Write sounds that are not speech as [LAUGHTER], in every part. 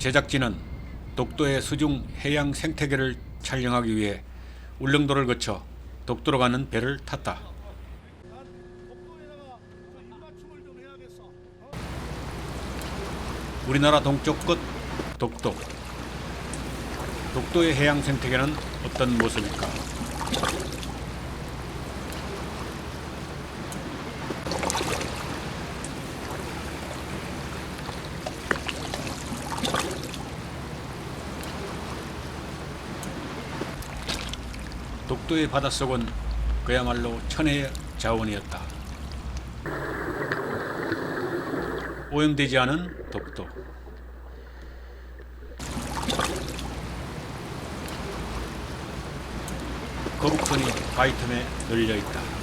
제작진은 독도의 수중 해양 생태계를 촬영하기 위해 울릉도를 거쳐 독도로 가는 배를 탔다. 우리나라 동쪽 끝 독도. 독도의 해양 생태계는 어떤 모습일까? 독도의 바닷속은 그야말로 천혜의 자원이었다. 오염되지 않은 독도. 거북선이 바위 틈에 널려 있다.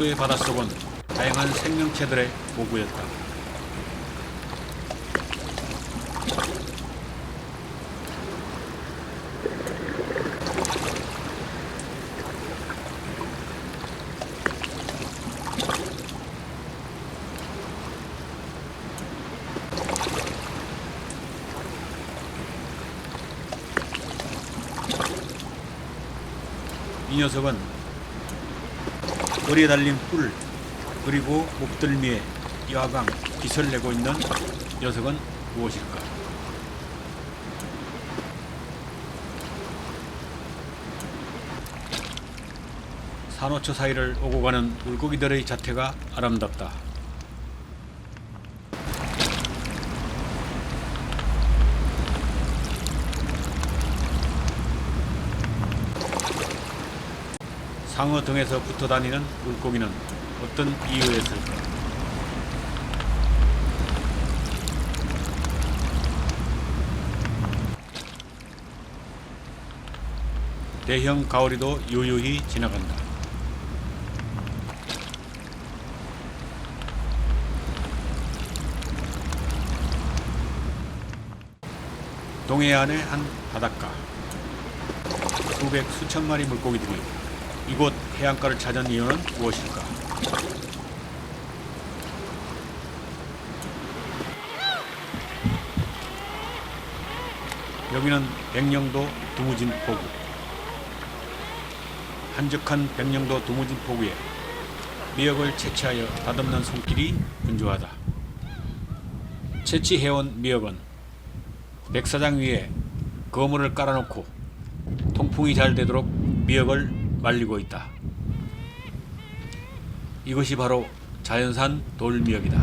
독도의 바닷속은 다양한 생명체들의 보구였다. 이 녀석은 머리에 달린 뿔 그리고 목덜미에 야광 빛을 내고 있는 녀석은 무엇일까? 산호초 사이를 오고 가는 물고기들의 자태가 아름답다. 상어 등에서 붙어 다니는 물고기는 어떤 이유였을까? 대형 가오리도 유유히 지나간다. 동해안의 한 바닷가. 수백 수천 마리 물고기들이 이곳 해안가를 찾은 이유는 무엇일까? 여기는 백령도 두무진 포구. 한적한 백령도 두무진 포구에 미역을 채취하여 다듬는 손길이 분주하다. 채취해온 미역은 백사장 위에 거물을 깔아놓고 통풍이 잘 되도록 미역을 말리고 있다. 이것이 바로 자연산 돌미역이다.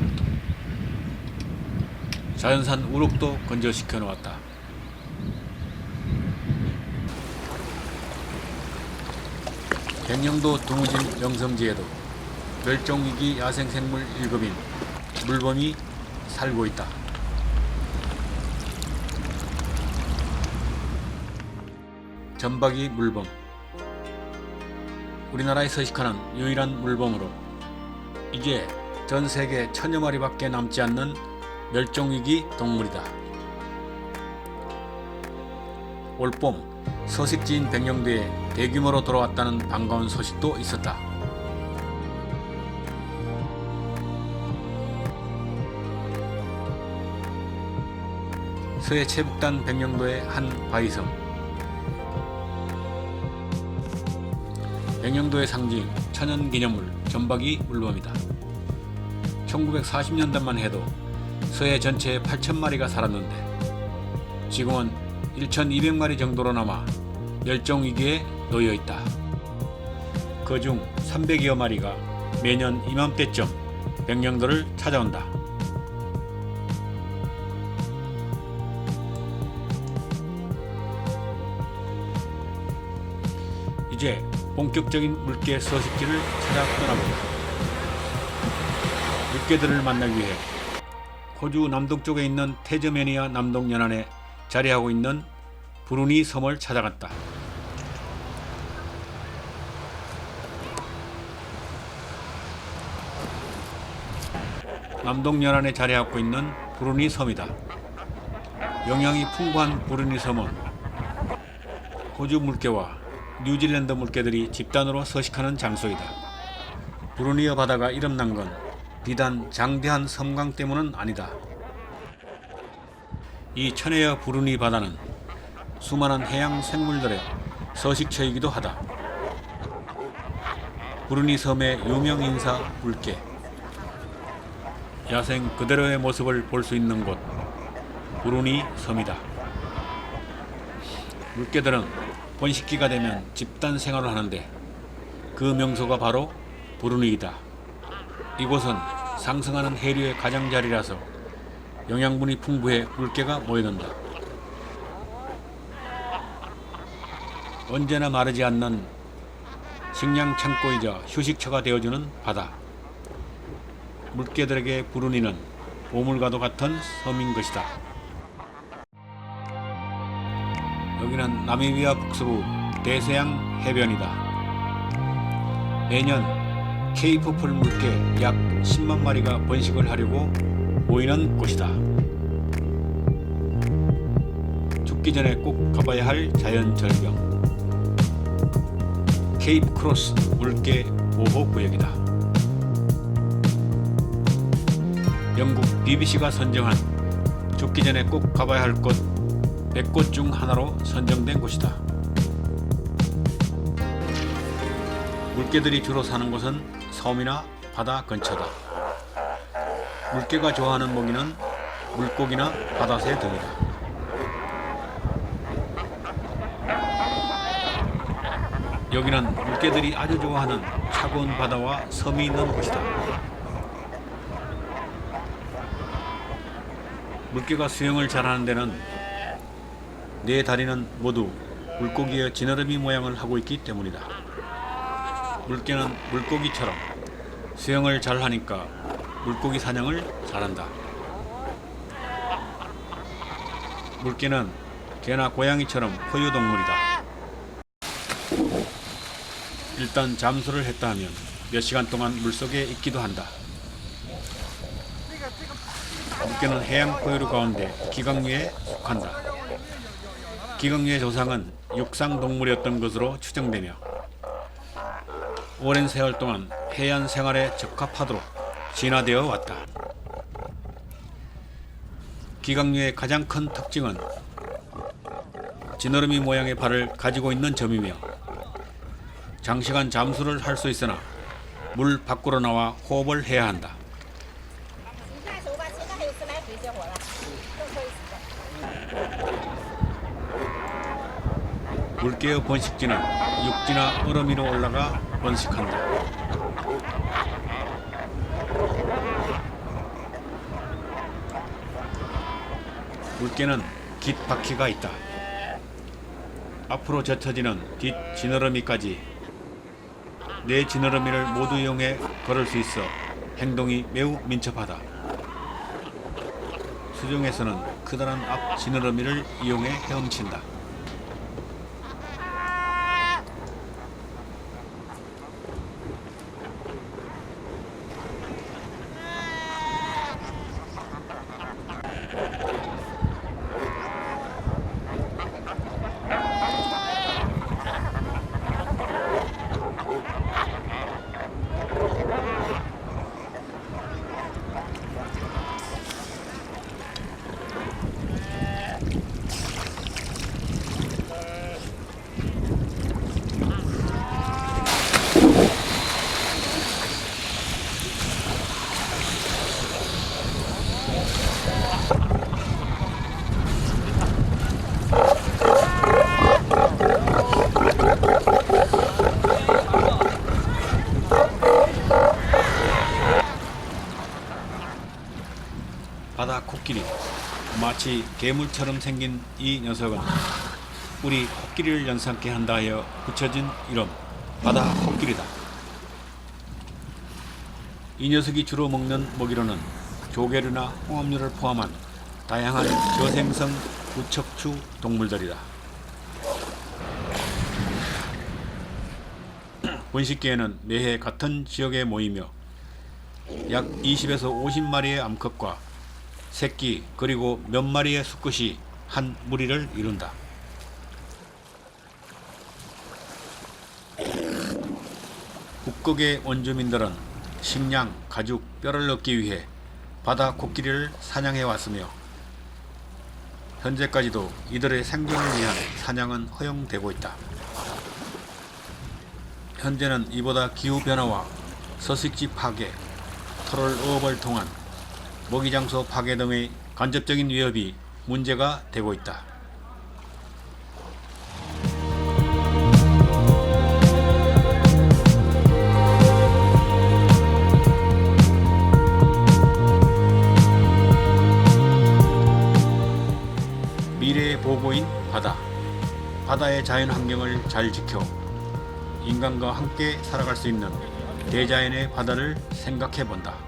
자연산 우럭도 건조시켜 놓았다. 백령도 동우진 영성지에도 멸종위기 야생생물 1급인 물범이 살고 있다. 전박이 물범 우리나라에 서식하는 유일한 물범으로 이제 전 세계 천여 마리밖에 남지 않는 멸종위기 동물이다. 올봄 서식지인 백령도에 대규모로 돌아왔다는 반가운 소식도 있었다. 서해 최북단 백령도의 한 바위섬 백령도의 상징 천연기념물 전박이 물범이다. 1940년대만 해도 서해 전체에 8천마리가 살았는데 지금은 1,200마리 정도로 남아 멸종위기에 놓여 있다. 그중 300여 마리가 매년 이맘때쯤 백령도를 찾아온다. 이제 본격적인 물개 서식지를 찾아 떠나보자. 물개들을 만나기 위해 호주 남동쪽에 있는 테즈메니아 남동 연안에 자리하고 있는 브루니 섬을 찾아갔다. 남동 연안에 자리하고 있는 브루니 섬이다. 영양이 풍부한 브루니 섬은 호주 물개와 뉴질랜드 물개들이 집단으로 서식하는 장소이다. 브루니어 바다가 이름난 건 비단 장대한 섬광 때문은 아니다. 이 천혜여 부르니 바다는 수많은 해양 생물들의 서식처이기도 하다. 부르니 섬의 유명 인사 물개. 야생 그대로의 모습을 볼 수 있는 곳 부르니 섬이다. 물개들은 번식기가 되면 집단 생활을 하는데 그 명소가 바로 부르니이다. 이곳은 상승하는 해류의 가장자리라서 영양분이 풍부해 물개가 모여든다. 언제나 마르지 않는 식량 창고이자 휴식처가 되어주는 바다. 물개들에게 부르니는 보물과도 같은 섬인 것이다. 여기는 나미비아 북서부 대서양 해변이다. 매년 케이프풀 물개 약 10만 마리가 번식을 하려고 모이는 곳이다. 죽기 전에 꼭 가봐야 할 자연 절경. 케이프 크로스 물개 보호 구역이다. 영국 BBC가 선정한 죽기 전에 꼭 가봐야 할 곳 100곳 중 하나로 선정된 곳이다. 물개들이 주로 사는 곳은 섬이나 바다 근처다. 물개가 좋아하는 먹이는 물고기나 바다새 등이다. 여기는 물개들이 아주 좋아하는 차가운 바다와 섬이 있는 곳이다. 물개가 수영을 잘하는 데는 네 다리는 모두 물고기의 지느러미 모양을 하고 있기 때문이다. 물개는 물고기처럼 수영을 잘하니까 물고기 사냥을 잘한다. 물개는 개나 고양이처럼 포유동물이다. 일단 잠수를 했다 하면 몇 시간 동안 물속에 있기도 한다. 물개는 해양 포유류 가운데 기강류에 속한다. 기강류의 조상은 육상 동물이었던 것으로 추정되며 오랜 세월 동안 해안 생활에 적합하도록 진화되어 왔다. 기강류의 가장 큰 특징은 지느러미 모양의 발을 가지고 있는 점이며 장시간 잠수를 할 수 있으나 물 밖으로 나와 호흡을 해야 한다. 물개의 번식지는 육지나 얼음 위로 올라가 번식한다. 물개는 깃바퀴가 있다. 앞으로 젖혀지는 뒷 지느러미까지 네 지느러미를 모두 이용해 걸을 수 있어 행동이 매우 민첩하다. 수중에서는 크다란 앞 지느러미를 이용해 헤엄친다. 바다 코끼리 마치 괴물처럼 생긴 이 녀석은 우리 코끼리를 연상케 한다 하여 붙여진 이름 바다 코끼리다. 이 녀석이 주로 먹는 먹이로는 조개류나 홍합류를 포함한 다양한 저생성 부척추 동물들이다. [CLEARS THROAT] 번식기에는 매해 같은 지역에 모이며 약 20에서 50마리의 암컷과 새끼 그리고 몇 마리의 수컷이 한 무리를 이룬다. 북극의 원주민들은 식량, 가죽, 뼈를 얻기 위해 바다 코끼리를 사냥해 왔으며 현재까지도 이들의 생존을 위한 사냥은 허용되고 있다. 현재는 이보다 기후 변화와 서식지 파괴, 토를 어업을 통한 먹이 장소 파괴 등의 간접적인 위협이 문제가 되고 있다. 미래의 보고인 바다. 바다의 자연 환경을 잘 지켜 인간과 함께 살아갈 수 있는 대자연의 바다를 생각해 본다.